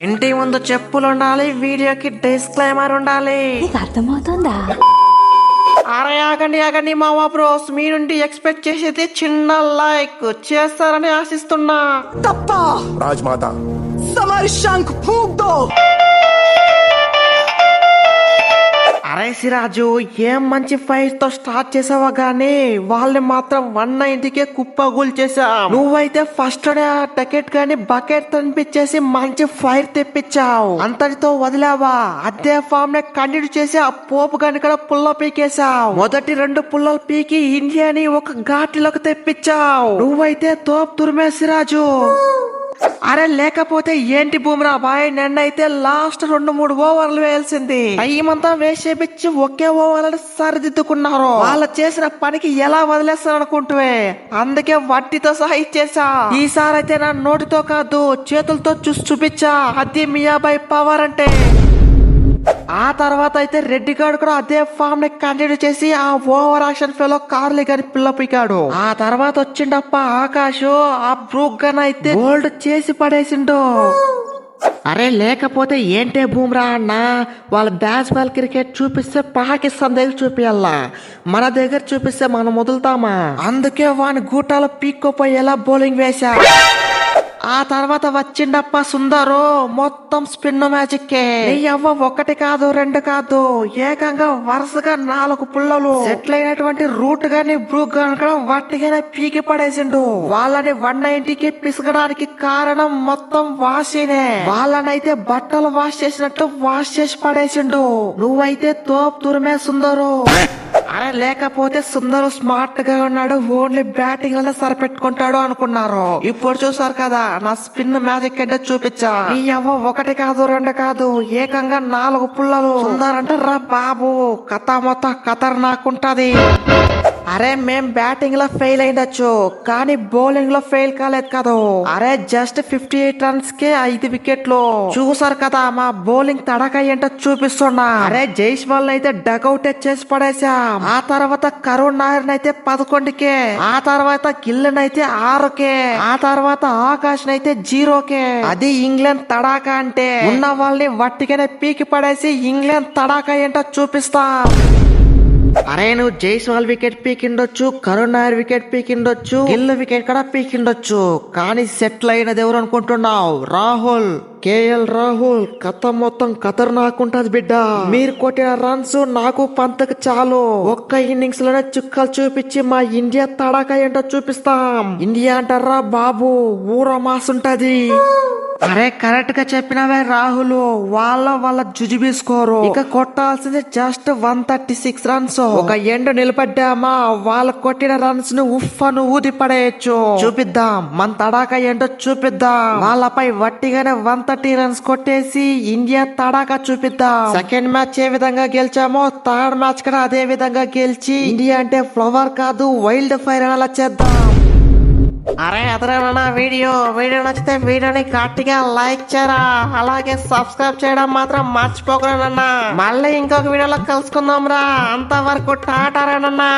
ఇంటి ముందు చెప్పులు ఉండాలి వీడియోకి డిస్క్లైమర్ ఉండాలి. అర్థమవుతుందా అరే ఆగండి ఆగండి మా బ్రోస్ మీ నుండి ఎక్స్పెక్ట్ చేసేది చిన్న లైక్ చేస్తారని ఆశిస్తున్నా. తప్ప! రాజ్మాత సమారి శంక్ ఫూక్ దో అరే సిరాజు ఏం మంచి ఫైట్తో స్టార్ట్ చేసావా గానీ వాళ్ళని మాత్రం వన్ నైన్టీకే కుప్పగూల్ చేసావు నువ్వైతే ఫస్ట్ డే ఆ గాని బకెట్ తినిపించేసి మంచి ఫైర్ తెప్పించావు. అంతటితో వదిలావా? అదే ఫామ్ నే కంటిన్యూ చేసి ఆ పోపు గాని కూడా పుల్ల పీకేశావు. మొదటి రెండు పుల్లలు పీకి ఇండియాని ఒక ఘాటిలోకి తెప్పించావు. నువ్వైతే తోపు తురిమే సిరాజు అరే లేకపోతే ఏంటి బూమ్రా బాయ్? నిన్నైతే లాస్ట్ రెండు మూడు ఓవర్లు వేయాల్సింది. టైం అంతా వేస్ట్ చేపించి ఒకే ఓవర్ సరిదిద్దుకున్నారు. వాళ్ళు చేసిన పనికి ఎలా వదిలేస్తారు అనుకుంటువే అందుకే వడ్డీతో సహా ఇచ్చేసా. ఈసారి అయితే నా నోటితో కాదు చేతులతో చూసి చూపించా. అది మియాబాయ్ పవర్ అంటే. ఆ తర్వాత అయితే రెడ్డి గారు కూడా అదే ఫామ్ని కంటిన్యూ చేసి ఆ ఓవర్ యాక్షన్ ఫెలో కార్లి గారి పిల్ల పీకాడు. ఆ తర్వాత వచ్చిండప్ప ఆకాష్ ఆ బ్రూక్ గన్ అయితే గోల్డ్ చేసి పడేసిండు. అరే లేకపోతే ఏంటే బూమ్రా అన్న? వాళ్ళ బ్యాస్ బాల్ క్రికెట్ చూపిస్తే పాకిస్తాన్ దగ్గర చూపియాలా? మన దగ్గర చూపిస్తే మనం వదులుతామా? అందుకే వాని గూటాలు పీక్కోపోయేలా బౌలింగ్ వేశా. ఆ తర్వాత వచ్చిండప్ప సుందరు మొత్తం స్పిన్ మ్యాజిక్ అవ్వ ఒకటి కాదు రెండు కాదు ఏకంగా వరుసగా నాలుగు పుల్లలు. సెటిల్ అయినటువంటి రూట్ గాని బ్రూ గాని కూడా వట్టిగానే పీకి పడేసిండు. వాళ్ళని వన్ నైన్టీకి పిసకడానికి కారణం మొత్తం వాషినే వాళ్ళనైతే బట్టలు వాష్ చేసినట్టు వాష్ చేసి పడేసిండు. నువ్వైతే తోపు తురిమే సుందరు. అరే లేకపోతే సుందరు స్మార్ట్గా ఉన్నాడు ఓన్లీ బ్యాటింగ్ వల్ల సరిపెట్టుకుంటాడు అనుకున్నారు. ఇప్పుడు చూసారు కదా నా స్పిన్ మ్యాజిక్ అంటే చూపించా. ఈ అవ్వ ఒకటి కాదు రెండు కాదు ఏకంగా నాలుగు పుల్లలు. సుందర్ అంటే రా బాబు కథ మొత్తం ఖతర్నాకుంటది అరే మేం బ్యాటింగ్లో ఫెయిల్ అయిండొచ్చు కానీ బౌలింగ్లో ఫెయిల్ కాలేదు కదా. అరే జస్ట్ ఫిఫ్టీ ఎయిట్ రన్స్ కే ఐదు వికెట్లు. చూసారు కదా మా బౌలింగ్ తడక ఏంటో చూపిస్తున్నా. అరే జైస్వాల్ అయితే డగౌట్ చేసి పడేశాం. ఆ తర్వాత కరుణ్ నాయర్ అయితే పదకొండుకే. ఆ తర్వాత గిల్లన్ అయితే ఆరుకే. ఆ తర్వాత ఆకాష్ అయితే జీరోకే. అది ఇంగ్లాండ్ తడాక అంటే. ఉన్న వాళ్ళని వట్టిగానే పీకి పడేసి ఇంగ్లాండ్ తడాక ఏంటో చూపిస్తాం. అరే నువ్వు జైస్వాల్ వికెట్ పీకిండొచ్చు కరుణ్ నాయర్ వికెట్ పీకిండొచ్చు గిల్ వికెట్ కూడా పీకిండొచ్చు. కానీ సెటిల్ అయినది ఎవరు అనుకుంటున్నావు? రాహుల్. కేఎల్ రాహుల్ కథ మొత్తం ఖతర్నాకుంటది బిడ్డ. మీరు కొట్టిన రన్స్ నాకు పంతకు చాలు. ఒక్క ఇన్నింగ్స్లోనే చుక్కలు చూపించి మా ఇండియా తడాక ఏంటో చూపిస్తాం. ఇండియా అంటారా బాబు ఊర మాసుంటది. అరే కరెక్ట్గా చెప్పినవే రాహుల్ వాళ్ళ వాళ్ళ జుజుబీ స్కోరు. ఇక కొట్టాల్సింది just one thirty six runs. ఒక ఎండ్ నిలబడ్డామా వాళ్ళ కొట్టిన రన్స్ను ఉఫ్ ఊది పడేయచ్చు చూపిద్దాం మన తడాక ఏంటో చూపిద్దాం. వాళ్ళపై వట్టిగానే వన్ థర్టీ రన్స్ కొట్టేసి ఇండియా తడాక చూపిద్దాం. సెకండ్ మ్యాచ్ ఏ విధంగా గెలిచామో థర్డ్ మ్యాచ్ కూడా అదే విధంగా గెలిచి ఇండియా అంటే ఫ్లవర్ కాదు వైల్డ్ ఫైర్ అలా చేద్దాం. అరే అదరేనా వీడియో వీడియో నచ్చితే వీడియోని గట్టిగా లైక్ చేయరా అలాగే సబ్స్క్రైబ్ చేయడం మాత్రం మర్చిపోకరానన్నా మళ్ళీ ఇంకొక వీడియోలో కలుసుకుందాం రా అంతవరకు టాటారేనన్నా